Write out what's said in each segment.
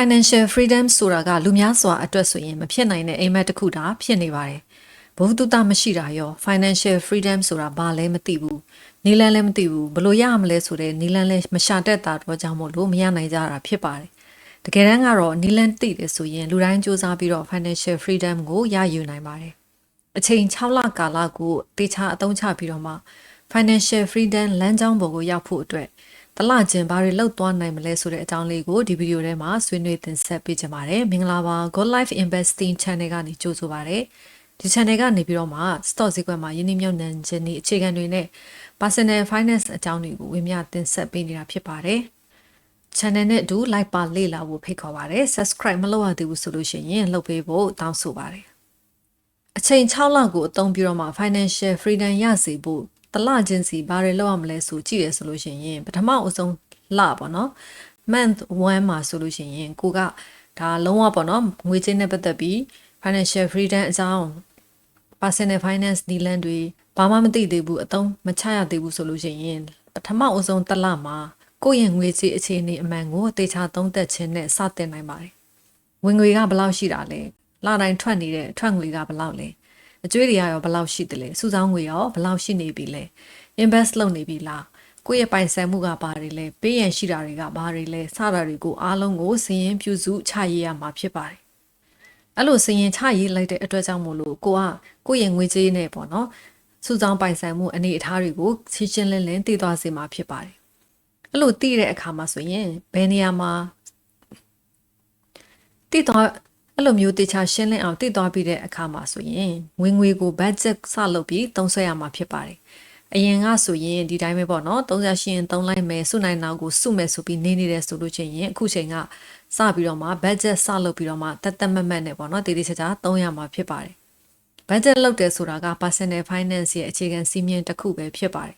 financial freedom ဆိုတာကလူများစွာအတွက်ဆိုရင်မဖြစ်နိုင်တဲ့အိမ်မက်တစ်ခုတာဖြစ်နေပါတယ်ဘဝတုတမရှိတာရော financial freedom ဆိုတာဘာလဲမသိဘူးနီလန်းလည်းမသိဘူးဘလို့ရမလဲဆိုတဲ့နီလန်းလည်းမရှာတတ်တာတော့ကြောင့်မို့လို့မရနိုင်ကြတာဖြစ်ပါတယ်တကယ်တမ်းကတော့နီလန်းသိတယ်ဆိုရင်လူတိုင်းစူးစမ်းပြီးတော့ financial freedom ကိုရယူနိုင်ပါတယ်အချိန်6လကာလကိုတေချာအသုံးချပြီးတော့မှ financial freedom လမ်းကြောင်းပေါ်ကိုရောက်ဖို့အတွက် တလချင်းဘာတွေလောက်သွားနိုင်မလဲဆိုတဲ့အကြောင်းလေးကိုဒီဗီဒီယိုထဲမှာဆွေးနွေးတင်ဆက်ပေးချင်ပါတယ်မင်္ဂလာပါ Good Life Investing Channel ကနေကြိုဆိုပါရစေဒီ channel ကနေပြီးတော့မှ stock ဈေးကွက်မှာယင်းနှမြုပ်နှံခြင်းဒီအခြေခံတွေနဲ့ personal finance အကြောင်းတွေကိုဝေမျှတင်ဆက်ပေးနေတာဖြစ်ပါတယ် channel နဲ့အတူ like ပါလေ့လာဖို့ဖိတ်ခေါ်ပါတယ် subscribe မလုပ်ရသေးဘူးဆိုလို့ရှိရင်လုပ်ပေးဖို့တောင်းဆိုပါတယ်အချိန်6လကိုအသုံးပြုတော့မှ financial freedom ရစေဖို့ တလချင်းစီဘာတွေလုပ်ရမလဲဆိုကြည့်ရဆိုလို့ရှိရင်ပထမအဆုံးလပေါ့နော် month 1မှာဆိုလို့ရှိရင်ကိုကဒါလုံးဝပေါ့နော်ငွေကြေးနဲ့ပတ်သက်ပြီး financial freedom အကြောင်း personal finance နီလန်တွေဘာမှမသိသေးဘူးအသုံးမချရသေးဘူးဆိုလို့ရှိရင်ပထမအဆုံးတစ်လမှာကိုယ့်ရဲ့ငွေကြေးအခြေအနေအမှန်ကိုတေချာသုံးသပ်ခြင်းနဲ့စတင်နိုင်ပါတယ်ဝင်ငွေကဘယ်လောက်ရှိတာလဲလတိုင်းထွက်နေတဲ့ထွက်ငွေကဘယ်လောက်လဲ အကျွေးတွေရောဘယ်လောက်ရှိတယ်လဲစုဆောင်းငွေရောဘယ်လောက်ရှိနေပြီလဲ invest လုပ်နေပြီလားကိုယ့်ရဲ့ပိုင်ဆိုင်မှုကဘာတွေလဲပေးရန်ရှိတာတွေကဘာတွေလဲစတာတွေကိုအားလုံးကိုစည်ရင်ပြုစုချရေးရမှာဖြစ်ပါတယ်အဲ့လိုစည်ရင်ချရေးလိုက်တဲ့အတွက်ကြောင့်မို့လို့ကိုကကိုယ့်ရဲ့ငွေကြေးနဲ့ပေါ့နော်စုဆောင်းပိုင်ဆိုင်မှုအနေအထားတွေကိုရှင်းရှင်းလင်းလင်းသိသွားစေမှာဖြစ်ပါတယ်အဲ့လိုသိတဲ့အခါမှာဆိုရင်ဘယ်နေရာမှာသိသွား အဲ့လိုမျိုးတေချာရှင်းလင်းအောင်သိသွားပြီးတဲ့အခါမှာဆိုရင်ဝင်ငွေကို budget စလုပ်ပြီးသုံးဆွဲရမှာဖြစ်ပါတယ်အရင်ကဆိုရင်ဒီတိုင်းပဲပေါ့နော်30ရှင်သုံးလိုက်မယ်စုနိုင်နောက်ကိုစုမယ်ဆိုပြီးနေနေတယ်ဆိုလို့ချင်းရင်အခုချိန်ကစပြီးတော့မှ budget စလုပ်ပြီးတော့မှတက်တက်မတ်မတ်နဲ့ပေါ့နော်တည်တည်ချာချာသုံးရမှာဖြစ်ပါတယ် budget လုပ်တယ်ဆိုတာက personal finance ရဲ့အခြေခံစီးမြင်တစ်ခုပဲဖြစ်ပါတယ်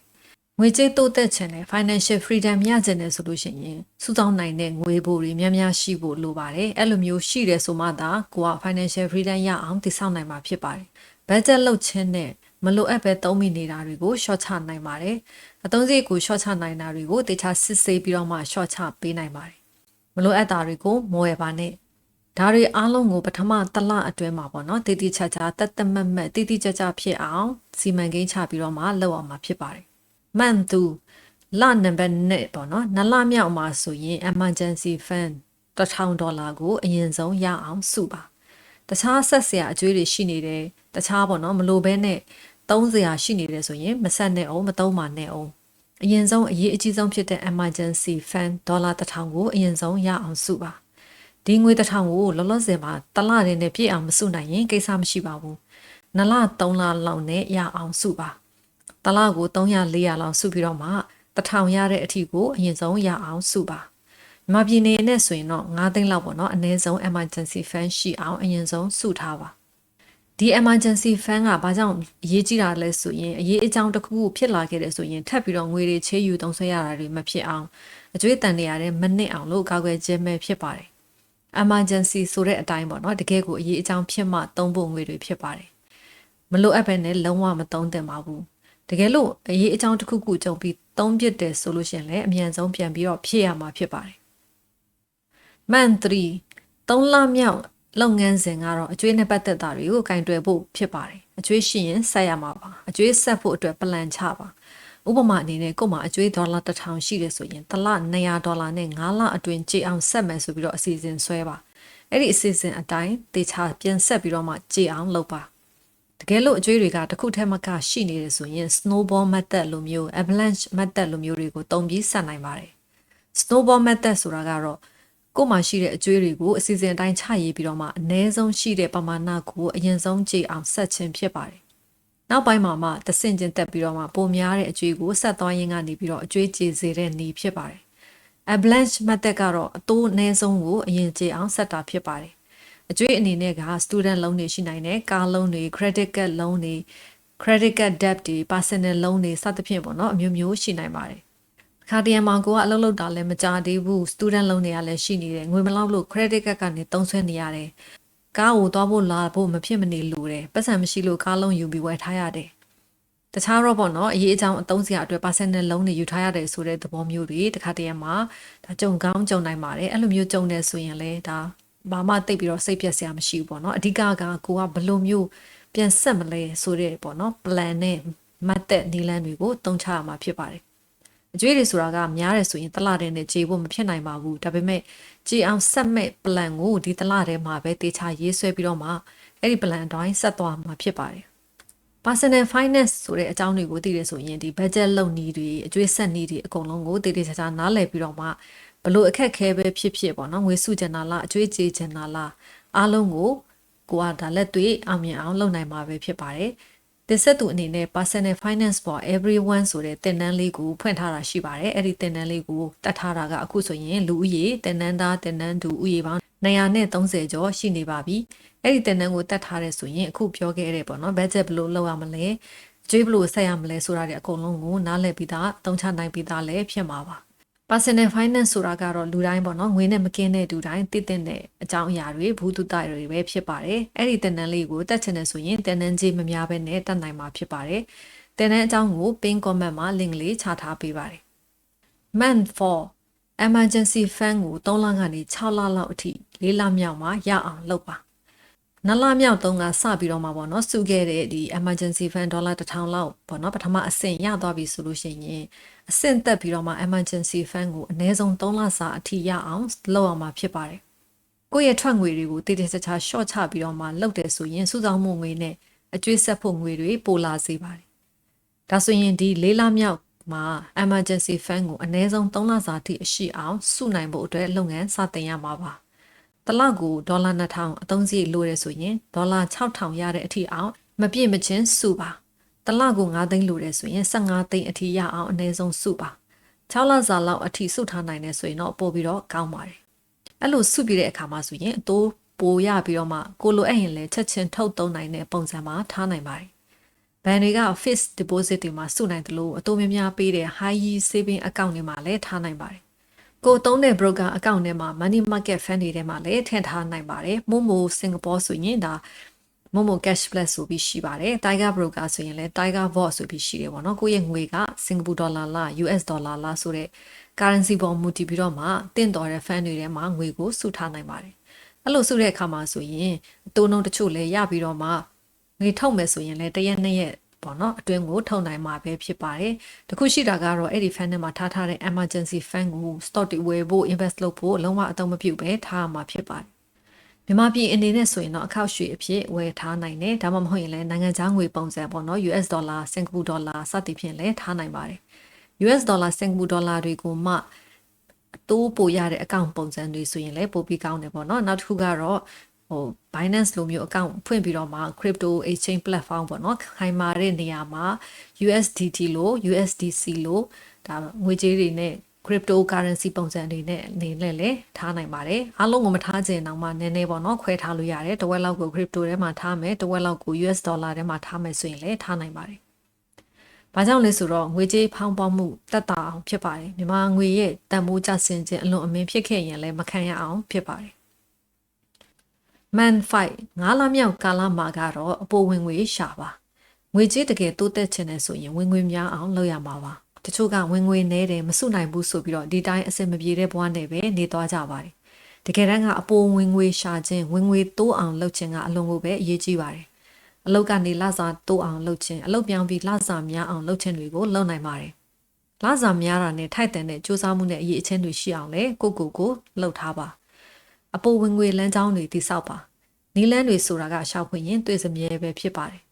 ငွေကြေးတိုးတက်ခြင်းနဲ့ financial freedom ရခြင်းနဲ့ဆိုလို့ရှိရင်စုဆောင်းနိုင်တဲ့ငွေပိုတွေများများရှိဖို့လိုပါတယ်အဲ့လိုမျိုးရှိတယ်ဆိုမှသာကိုက financial freedom ရအောင်တည်ဆောက်နိုင်မှာဖြစ်ပါတယ် budget လုပ်ခြင်းနဲ့မလိုအပ်ပဲသုံးမိနေတာတွေကို short ချနိုင်ပါတယ်အသုံးစရိတ်ကို short ချနိုင်တာတွေကိုတေချာစစ်ဆေးပြီးတော့မှ short ချပေးနိုင်ပါတယ်မလိုအပ်တာတွေကိုမဝယ်ပါနဲ့ဒါတွေအားလုံးကိုပထမတစ်လအတွင်းမှာပေါ့နော်တည်တည်ချာချာတက်တက်မတ်မတ်တည်တည်ကြကြဖြစ်အောင်စီမံကိန်းချပြီးတော့မှလုပ်အောင်မှာဖြစ်ပါတယ် မှန်သူလနံပါတ်1ပေါ့နော်နှစ်လမြောက်မှာဆိုရင် emergency fund 1000ဒေါ်လာကိုအရင်ဆုံးရအောင်စုပါတခြားဆက်စရာအကျွေးတွေရှိနေတယ်တခြားပေါ့နော်မလိုဘဲနဲ့သုံးစရာရှိနေတယ်ဆိုရင်မဆက်နဲ့အောင်မသုံးပါနဲ့အောင်အရင်ဆုံးအရေးအကြီးဆုံးဖြစ်တဲ့ emergency fund ဒေါ်လာ1000ကိုအရင်ဆုံးရအောင်စုပါဒီငွေ1000ကိုလောလောဆယ်မှာတစ်လတည်းနဲ့ပြည့်အောင်မစုနိုင်ရင်ကိစ္စမရှိပါဘူးနှစ်လသုံးလလောက်နဲ့ရအောင်စုပါ တစ်လကို300 400လောက်စုပြီးတော့မှ1000ရတဲ့အထိကိုအရင်ဆုံးရအောင်စုပါမြန်မာပြည်နေနဲ့ဆိုရင်တော့9သိန်းလောက်ပေါ့နော်အနည်းဆုံး emergency fund ရှိအောင်အရင်ဆုံးစုထားပါဒီ emergency fund ကဘာကြောင့်အရေးကြီးတာလဲဆိုရင်အရေးအကြောင်းတစ်ခုခုဖြစ်လာခဲ့တယ်ဆိုရင်ထပ်ပြီးတော့ငွေတွေချေးယူသုံးဆွဲရတာတွေမဖြစ်အောင်အကျွေးတန်နေရတဲ့မနစ်အောင်လို့ကာကွယ်ခြင်းပဲဖြစ်ပါတယ် emergency ဆိုတဲ့အတိုင်းပေါ့နော်တကယ်ကိုအရေးအကြောင်းဖြစ်မှသုံးဖို့ငွေတွေဖြစ်ပါတယ်မလိုအပ်ပဲနဲ့လုံးဝမသုံးသင့်ပါဘူး တကယ်လို့အရေးအကြောင်းတစ်ခုခုကြုံပြီးသုံးပြစ်တယ်ဆိုလို့ရှိရင်လည်းအမြန်ဆုံးပြန်ပြီးတော့ဖြည့်ရမှာဖြစ်ပါတယ် man 3 3လမြောက်လုပ်ငန်းစဉ်ကတော့အကျွေးနဲ့ပတ်သက်တာတွေကိုကင်တွယ်ဖို့ဖြစ်ပါတယ်အကျွေးရှိရင်ဆက်ရမှာပါအကျွေးဆက်ဖို့အတွက်ပလန်ချပါဥပမာအနေနဲ့ကို့မှာအကျွေးဒေါ်လာ1000ရှိတယ်ဆိုရင်တစ်လ200ဒေါ်လာနဲ့9လအတွင်းကြေအောင်ဆက်မယ်ဆိုပြီးတော့အစီအစဉ်ဆွဲပါအဲ့ဒီအစီအစဉ်အတိုင်းတေချာပြန်ဆက်ပြီးတော့မှကြေအောင်လုပ်ပါ တကယ်လို့အကျွေးတွေကတစ်ခုထဲမှကရှိနေတယ်ဆိုရင် snowball method လိုမျိုး avalanche method လိုမျိုးတွေကိုတုံပြီးဆက်နိုင်ပါတယ် snowball method ဆိုတာကတော့ကို့မှာရှိတဲ့အကျွေးတွေကိုအစီအစဉ်အတိုင်းချရေးပြီးတော့မှအ ਨੇ ဆုံးရှိတဲ့ပမာဏကိုအရင်ဆုံးကြည့်အောင်ဆက်ခြင်းဖြစ်ပါတယ်။နောက်ပိုင်းမှာမှတဆင့်ချင်းတက်ပြီးတော့မှပိုများတဲ့အကျွေးကိုဆက်သွားရင်းကနေပြီးတော့အကျွေးကြေစေတဲ့နည်းဖြစ်ပါတယ်။ avalanche method ကတော့အတိုးအ ਨੇ ဆုံးကိုအရင်ကြေအောင်ဆက်တာဖြစ်ပါတယ်။ အကျွေးအနေနဲ့က student loan တွေရှိနိုင်တယ်ကား loan တွေ credit card loan တွေ credit card debt တွေ personal loan တွေစသဖြင့်ပေါ့နော်အမျိုးမျိုးရှိနိုင်ပါတယ်ခါတရံမှာကိုကအလုပ်လုပ်တာလည်းမကြသေးဘူး student loan တွေကလည်းရှိနေတယ်ငွေမလောက်လို့ credit card ကနေတုံးဆွဲနေရတယ်ကားကိုသွားဖို့လာဖို့မဖြစ်မနေလိုတယ်ပတ်စံမရှိလို့ကားလုံးယူပြီးဝယ်ထားရတယ်တတခြားတော့ပေါ့နော်အရေးအကြောင်းအသုံးစရာအတွက် personal loan တွေယူထားရတယ်ဆိုတဲ့သဘောမျိုးတွေတခါတည်းမှာဒါကြုံကောင်းကြုံနိုင်ပါတယ်အဲ့လိုမျိုးကြုံနေဆိုရင်လည်းဒါ ဘာမှတိတ်ပြီးတော့စိတ်ပြက်စရာမရှိဘူးပေါ့နော်အဓိကကကိုကဘယ်လိုမျိုးပြန်ဆက်မလဲဆိုတဲ့ပေါ့နော် plan နဲ့မတ်တဲ့နီလန်းတွေကိုတုံးချရမှာဖြစ်ပါတယ်အကျွေးတွေဆိုတာကများတယ်ဆိုရင်တလတဲ့နဲ့ကြေဖို့မဖြစ်နိုင်ပါဘူးဒါပေမဲ့ကြေအောင်ဆက်မဲ့ plan ကိုဒီတလထဲမှာပဲတေချာရေးဆွဲပြီးတော့မှအဲ့ဒီ plan အတိုင်းဆက်သွားမှာဖြစ်ပါတယ် personal finance ဆိုတဲ့အကြောင်းတွေကိုသိရဆိုရင်ဒီ budget လုပ်နည်းတွေအကျွေးဆက်နည်းတွေအကုန်လုံးကိုတည်တည်ချာချာနားလည်ပြီးတော့မှဘလို့အခက်ခဲပဲဖြစ်ဖြစ်ပေါ့နော်ငွေစုချင်တာလားအကျွေးကြေးချင်တာလားအားလုံးကိုကိုကဒါလက်တွေ့အောင်မြင်အောင်လုပ်နိုင်မှာပဲဖြစ်ပါတယ်တင်ဆက်သူအနေနဲ့ personal finance for everyone ဆိုတဲ့သင်တန်းလေးကိုဖွင့်ထားတာရှိပါတယ်အဲ့ဒီသင်တန်းလေးကိုတတ်ထားတာကအခုဆိုရင်လူဦးရေသင်တန်းသားသင်တန်းသူဦးရေပေါင်း930ကျော်ရှိနေပါပြီအဲ့ဒီတင်နန်းကိုတတ်ထားတဲ့ဆိုရင်အခုပြောခဲ့တဲ့ပေါ့နော်ဘတ်ဂျက်ဘယ်လိုလုပ်ရမလဲကျွေးဘယ်လိုဆက်ရမလဲဆိုတာတွေအကုန်လုံးကိုနားလည်ပြီးသားတုံးချနိုင်ပြီးသားလည်းဖြစ်မှာပါ personal finance ဆိုတာကတော့လူတိုင်းပေါ့နော်ငွေနဲ့မကင်းတဲ့လူတိုင်းတည်တဲ့အကြောင်းအရာတွေဘူးတုတတွေပဲဖြစ်ပါတယ်အဲ့ဒီတင်နန်းလေးကိုတက်ချင်တယ်ဆိုရင်တင်နန်းကြီးမများဘဲနဲ့တက်နိုင်မှာဖြစ်ပါတယ်တင်နန်းအကြောင်းကို pin comment မှာ link လေးချထားပေးပါတယ် man for emergency fund ကို3လကနေ6လလောက်အထိ4လမြောက်မှာရအောင်လုပ်ပါ နလမြောက်တုံးကစပြီးတော့မှာပေါ့နော်စုခဲ့တဲ့ဒီ emergency fund ဒေါ်လာ1000လောက်ပေါ့နော်ပထမအဆင့်ရသွားပြီဆိုလို့ရှိရင်အဆင့်တက်ပြီးတော့မှ emergency fund ကိုအနည်းဆုံး3လစာအထိရအောင်လုပ်အောင်မှာဖြစ်ပါတယ်ကိုယ့်ရဲ့ထွက်ငွေတွေကိုတည်တည်ချာချာ short ချပြီးတော့မှလုပ်တယ်ဆိုရင်စုဆောင်မှုငွေနဲ့အကျွေးဆက်ဖို့ငွေတွေပိုလာစေပါတယ်ဒါဆိုရင်ဒီလေးလမြောက်မှာ emergency fund ကိုအနည်းဆုံး3လစာထိအရှိအောင်စုနိုင်ဖို့အတွက်လုပ်ငန်းစတင်ရမှာပါ တလောက်ကိုဒေါ်လာ2000အသုံးစရိတ်လိုရဲဆိုရင်ဒေါ်လာ6000ရတဲ့အထိအောင်မပြည့်မချင်းစုပါတလောက်ကို9သိန်းလိုရဲဆိုရင်15သိန်းအထိရအောင်အနည်းဆုံးစုပါ6လစာလောက်အထိစုထားနိုင်တယ်ဆိုရင်တော့ပို့ပြီးတော့ကောင်းပါတယ်အဲ့လိုစုပြီးတဲ့အခါမှာဆိုရင်အတိုးပိုရပြီးတော့မှကိုလိုအပ်ရင်လည်းချက်ချင်းထုတ်သုံးနိုင်တဲ့ပုံစံမှာထားနိုင်ပါတယ်ဘဏ်တွေက fixed deposit တွေမှာစုနိုင်တယ်လို့အတိုးများများပေးတဲ့ high yield saving account တွေမှာလည်းထားနိုင်ပါတယ် ကိုသုံးတဲ့ broker account ထဲမှာ money market fund တွေထဲမှာလည်းထည့်ထားနိုင်ပါတယ်မို့မို့စင်ကာပူဆိုရင်ဒါမို့မို့ cash plus ဆိုပြီးရှိပါတယ် tiger broker ဆိုရင်လည်း tiger vault ဆိုပြီးရှိတယ်ပေါ့နော်ကိုယ့်ရဲ့ငွေကစင်ကာပူဒေါ်လာလား US ဒေါ်လာလားဆိုတဲ့ currency ပေါ်မူတည်ပြီးတော့မှတင့်တော်တဲ့ fund တွေထဲမှာငွေကိုစုထားနိုင်ပါတယ်အဲ့လိုစုတဲ့အခါမှာဆိုရင်အတိုးနှုန်းတချို့လည်းရပြီးတော့မှငွေထုတ်မယ်ဆိုရင်လည်းတရက်နှစ်ရက် ပေါ့နော်အတွင်းကိုထုတ်နိုင်မှာပဲဖြစ်ပါတယ်တခုရှိတာကတော့အဲ့ဒီ fund ထဲမှာထားထားတဲ့ emergency fund ကို stock တွေဝယ်ဖို့ invest လုပ်ဖို့လုံးဝအသုံးမပြုဘဲထားမှာဖြစ်ပါတယ်မြန်မာပြည်အနေနဲ့ဆိုရင်တော့အခောက်ရွှေအဖြစ်ဝယ်ထားနိုင်တယ်ဒါမှမဟုတ်ရင်လည်းနိုင်ငံခြားငွေပုံစံပေါ့နော် US ဒေါ်လာစင်ကာပူဒေါ်လာစသည်ဖြင့်လည်းထားနိုင်ပါတယ် US ဒေါ်လာစင်ကာပူဒေါ်လာတွေကိုမှအတိုးပိုရတဲ့အကောင့်ပုံစံတွေဆိုရင်လည်းပိုပြီးကောင်းတယ်ပေါ့နော်နောက်တစ်ခုကတော့ ဟို Binance လိုမျိုး account ဖွင့်ပြီးတော့မှ crypto exchange platform ပေါ့နော်ခိုင်မာတဲ့နေရာမှာ USDT လို့ USDC လို့ဒါငွေကြေးတွေနဲ့ crypto currency ပုံစံတွေနဲ့နေလဲလဲထားနိုင်ပါတယ်အားလုံးကိုမထားချင်တော့မှနည်းနည်းပေါ့နော်ခွဲထားလို့ရတယ်တဝက်လောက်ကို crypto ထဲမှာထားမယ်တဝက်လောက်ကို US dollar ထဲမှာထားမယ်ဆိုရင်လည်းထားနိုင်ပါတယ်ဘာကြောင့်လဲဆိုတော့ငွေကြေးဖောင်းပွားမှုတက်တာအောင်ဖြစ်ပါတယ်မြန်မာငွေရဲ့တန်ဖိုးကျဆင်းခြင်းအလွန်အမင်းဖြစ်ခဲ့ရင်လည်းမခံရအောင်ဖြစ်ပါတယ် man fight ငါးလမြောက်ကာလမှာကတော့အပေါ်ဝင်ငွေရှာပါငွေကြေးတကယ်တိုးတက်ချင်တယ်ဆိုရင်ဝင်ငွေများအောင်လုပ်ရမှာပါတချို့ကဝင်ငွေနည်းတယ်မစုနိုင်ဘူးဆိုပြီးတော့ဒီတိုင်းအဆင်မပြေတဲ့ဘဝနဲ့ပဲနေသွားကြပါတယ်တကယ်တမ်းကအပေါ်ဝင်ငွေရှာခြင်းဝင်ငွေတိုးအောင်လုပ်ခြင်းကအလွန်ကိုပဲအရေးကြီးပါတယ်အလုပ်ကနေလစာတိုးအောင်လုပ်ခြင်းအလုပ်ပြောင်းပြီးလစာများအောင်လုပ်ခြင်းတွေကိုလုပ်နိုင်ပါတယ်လစာများတာနဲ့ထိုက်တန်တဲ့စူးစမ်းမှုနဲ့အရေးအချင်းတွေရှိအောင်လဲကိုကိုကိုလှုပ်ထားပါ အပေါ်ဝင်ငွေလမ်းကြောင်းတွေတိစောက်ပါနီလန်းတွေဆိုတာကရှောက်ခွင့်ရင်တွေ့စမြဲပဲဖြစ်ပါတယ်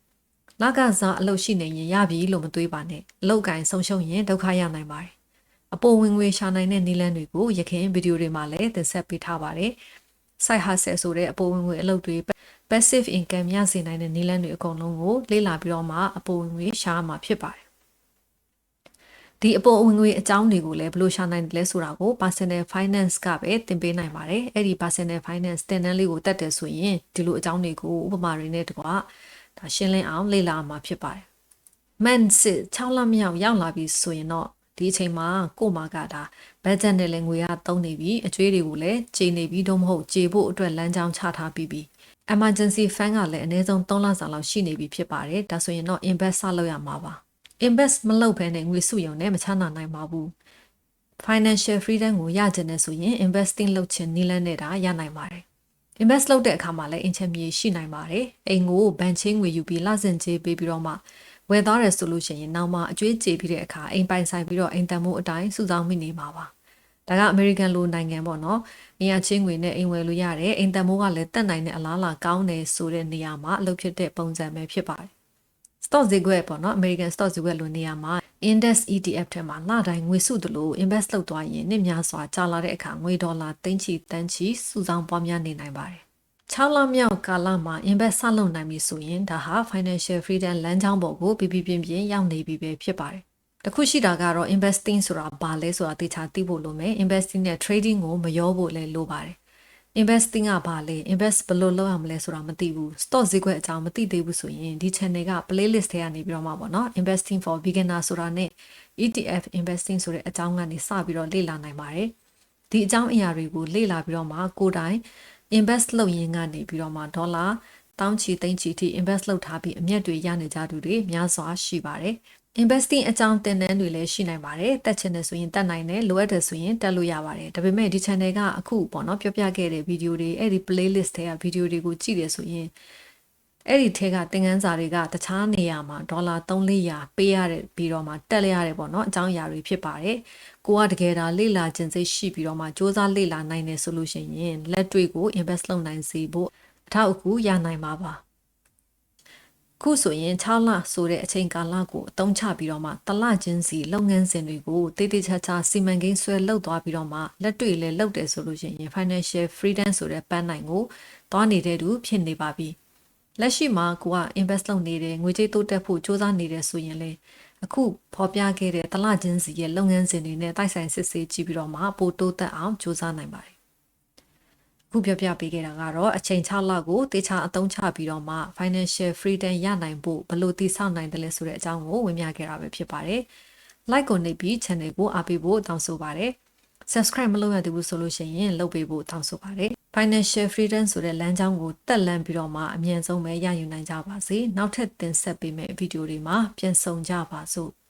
လကစားအလုပ်ရှိနေရင်ရပြီလို့မတွေးပါနဲ့အလုပ်ကင်ဆုံးရှုံးရင်ဒုက္ခရနိုင်ပါတယ်အပေါ်ဝင်ငွေရှာနိုင်တဲ့နီလန်းတွေကိုရခင်ဗီဒီယိုတွေမှာလည်းတင်ဆက်ပေးထားပါတယ် side hustle ဆိုတဲ့အပေါ်ဝင်ငွေအလုပ်တွေ passive income ရစေနိုင်တဲ့နီလန်းတွေအကုန်လုံးကိုလေ့လာပြီးတော့မှအပေါ်ဝင်ငွေရှာမှာဖြစ်ပါတယ် ဒီအပေါ်ဝင်ငွေအကြောင်းတွေကိုလည်းဘယ်လိုရှာနိုင်တယ်လဲဆိုတာကို personal finance ကပဲသင်ပေးနိုင်ပါတယ်အဲ့ဒီ personal finance သင်တန်းလေးကိုတက်တယ်ဆိုရင်ဒီလိုအကြောင်းတွေကိုဥပမာတွေနဲ့တကွာဒါရှင်းလင်းအောင်လေ့လာမှာဖြစ်ပါတယ် man စစ်6လမြောက်ရောက်လာပြီဆိုရင်တော့ဒီအချိန်မှာကို့မာကဒါဘတ်ဂျက်နဲ့လည်းငွေရသုံးနေပြီအကျွေးတွေကိုလည်းကြေနေပြီတော့မဟုတ်ကြေဖို့အတွက်လမ်းကြောင်းချထားပြီးပြီ emergency fund ကလည်းအနည်းဆုံး3လစာလောက်ရှိနေပြီဖြစ်ပါတယ်ဒါဆိုရင်တော့ invest လုပ်ရမှာပါ invest မလုပ်ဘဲနဲ့ငွေစုရုံနဲ့မချနာနိုင်ပါဘူး financial freedom ကိုရကျင်နေဆိုရင် investing လုပ်ချင်နည်းလမ်းနဲ့တာရနိုင်ပါတယ် invest လုပ်တဲ့အခါမှာလည်းအင်ချင်မြေရှိနိုင်ပါတယ်အိမ်ကိုဘန်ချင်းငွေယူပြီးလစဉ်ကြေးပေးပြီးတော့မှဝယ်သားရဆိုလို့ရှိရင်နောက်မှအကျွေးကြေပြီးတဲ့အခါအိမ်ပိုင်ဆိုင်ပြီးတော့အိမ်တန်မိုးအတိုင်းစုဆောင်းမိနေမှာပါဒါကအမေရိကန်လိုနိုင်ငံပေါ့နော်။နေရာချင်းငွေနဲ့အိမ်ဝယ်လို့ရတယ်။အိမ်တန်မိုးကလည်းတက်နိုင်တဲ့အလားအလာကောင်းတယ်ဆိုတဲ့နေရာမှာအလုပ်ဖြစ်တဲ့ပုံစံပဲဖြစ်ပါတယ်။ stock ဈေးကွက်ပေါ့နော် American stock ဈေးကွက်လိုနေရာမှာ index ETF ထဲမှာလတိုင်းငွေစုသလို invest လုပ်သွားရင်နှစ်များစွာကြာလာတဲ့အခါငွေဒေါ်လာသိန်းချီတန်းချီစုဆောင်းပွားများနေနိုင်ပါတယ်။6လမြောက်ကာလမှာ invest ဆလုပ်နိုင်ပြီဆိုရင်ဒါဟာ financial freedom လမ်းကြောင်းပေါ်ကိုပြပြပြင်းပြင်းရောက်နေပြီပဲဖြစ်ပါတယ်။တခုရှိတာကတော့ investing ဆိုတာဘာလဲဆိုတာသိချာသိဖို့လိုမယ် investing နဲ့ trading ကိုမရောဖို့လည်းလိုပါတယ် investing ကဘာလဲ invest ဘယ်လိုလုပ်ရမလဲဆိုတာမသိဘူး stock ဈေးကွက်အကြောင်းမသိသေးဘူးဆိုရင်ဒီ channel က playlist ထဲကနေပြီးတော့မှာပေါ့နော် investing for beginner ဆိုတာနဲ့ ETF investing ဆိုတဲ့အကြောင်းကနေစပြီးတော့လေ့လာနိုင်ပါတယ်ဒီအကြောင်းအရာတွေကိုလေ့လာပြီးတော့မှကိုယ်တိုင် invest လုပ်ရင်းကနေပြီးတော့မှဒေါ်လာတောင်းချီသိန်းချီထိ invest လုပ်ထားပြီးအမြတ်တွေရနေကြသူတွေများစွာရှိပါတယ် investing အကြောင်းသင်တန်းတွေလည်းရှိနိုင်ပါတယ်တက်ချင်တယ်ဆိုရင်တက်နိုင်တယ်လိုအပ်တယ်ဆိုရင်တက်လို့ရပါတယ်ဒါပေမဲ့ဒီ channel ကအခုပေါ့နော်ပြောပြခဲ့တဲ့ဗီဒီယိုတွေအဲ့ဒီ playlist ထဲကဗီဒီယိုတွေကိုကြည့်တယ်ဆိုရင်အဲ့ဒီထဲကသင်ခန်းစာတွေကတခြားနေရာမှာဒေါ်လာ300ပေးရတဲ့ပြီးတော့မှတက်လိုက်ရတယ်ပေါ့နော်အကြောင်းအရာတွေဖြစ်ပါတယ်ကိုကတကယ်ဒါလေ့လာခြင်းစိတ်ရှိပြီးတော့မှစ조사လေ့လာနိုင်တယ်ဆိုလို့ရှိရင်လက်တွေ့ကို invest လုပ်နိုင်စေဖို့အထောက်အကူရနိုင်မှာပါ ခုဆိုရင်6လဆိုတဲ့အချိန်ကာလကိုအသုံးချပြီးတော့မှတလချင်းစီလုပ်ငန်းစဉ်တွေကိုတည်တည်ချာချာစီမံကိန်းဆွဲလုပ်သွားပြီးတော့မှလက်တွေ့လည်းလုပ်တယ်ဆိုလို့ရှိရင် financial freedom ဆိုတဲ့ပန်းနိုင်ကိုသွားနေတဲ့သူဖြစ်နေပါပြီလက်ရှိမှာကိုက invest လုပ်နေတယ်ငွေကြေးတိုးတက်ဖို့စ조사နေတယ်ဆိုရင်လေအခုဖော်ပြခဲ့တဲ့တလချင်းစီရဲ့လုပ်ငန်းစဉ်တွေနဲ့တိုက်ဆိုင်စစ်ဆေးကြည့်ပြီးတော့မှပိုတိုးတက်အောင်စ조사နိုင်ပါတယ် ခုပြောပြပေးခဲ့တာကတော့အချိန်6လကိုတေချာအသုံးချပြီးတော့မှ financial freedom ရနိုင်ဖို့ဘယ်လိုတည်ဆောက်နိုင်တယ်လဲဆိုတဲ့အကြောင်းကိုဝင်ပြခဲ့တာပဲဖြစ်ပါတယ်။ like ကိုနှိပ်ပြီး channel ကိုအားပေးဖို့တောင်းဆိုပါတယ်။ subscribe မလုပ်ရသေးဘူးဆိုလို့ရှိရင်လုပ်ပေးဖို့တောင်းဆိုပါတယ်။ financial freedom ဆိုတဲ့လမ်းကြောင်းကိုတက်လန့်ပြီးတော့မှအမြင့်ဆုံးပဲရယူနိုင်ကြပါစေ။နောက်ထပ်တင်ဆက်ပေးမယ့်ဗီဒီယိုတွေမှာပြန်ဆုံကြပါစို့။